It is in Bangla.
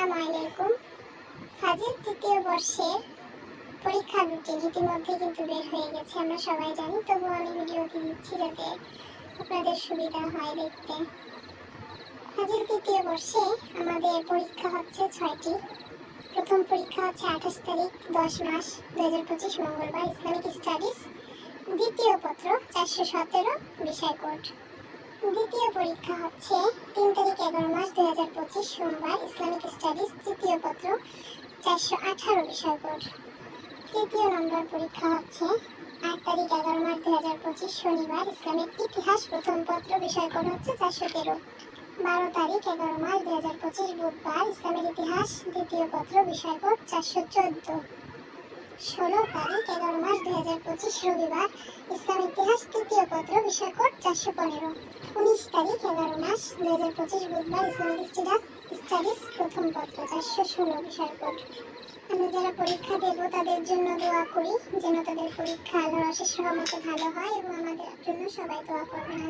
আসসালামু আলাইকুম। ফাজিল তৃতীয় বর্ষের পরীক্ষার রুটিন ইতিমধ্যে কিন্তু বের হয়ে গেছে, আমরা সবাই জানি। তবু আমি ভিডিওটি দিচ্ছি যাতে আপনাদের সুবিধা হয় দেখতে। ফাজিল তৃতীয় বর্ষে আমাদের পরীক্ষা হচ্ছে ছয়টি। প্রথম পরীক্ষা হচ্ছে আঠাশ তারিখ, দশ মাস দু হাজার পঁচিশ মঙ্গলবার, ইসলামিক স্টাডিজ। দ্বিতীয় পত্র চারশো সতেরো, বিষয় কোড। দ্বিতীয় পরীক্ষা হচ্ছে তিন তারিখ এগারো মাস দুই হাজার পঁচিশ সোমবার ইসলামিক স্টাডিজ তৃতীয় পত্র চারশো আঠারো বিষয় কোড তৃতীয় নম্বর পরীক্ষা হচ্ছে আট তারিখ এগারো মাস দুই হাজার পঁচিশ শনিবার ইসলামিক ইতিহাস প্রথম পত্র বিষয় কোড হচ্ছে চারশো তেরো। বারো তারিখ এগারো মাস দুই হাজার পঁচিশ বুধবার ইসলামের ইতিহাস দ্বিতীয় পত্র বিষয় কোড চারশো চোদ্দ। ষোলো তারিখ এগারো মাস দুই হাজার পঁচিশ রবিবার ইসলাম তৃতীয় কোড চারশো পনেরো। উনিশ তারিখ, এগারো মাস দু হাজার পঁচিশ বুধবার ইসলামিক স্টাডিজ স্টাডিজ প্রথম পত্র, চারশো ষোলো বিষয় কোড আমরা যারা পরীক্ষা দেব, তাদের জন্য দোয়া করি, যেন তাদের পরীক্ষা আল্লাহর অশেষ মতো ভালো হয় এবং আমাদের জন্য সবাই দোয়া করবেন।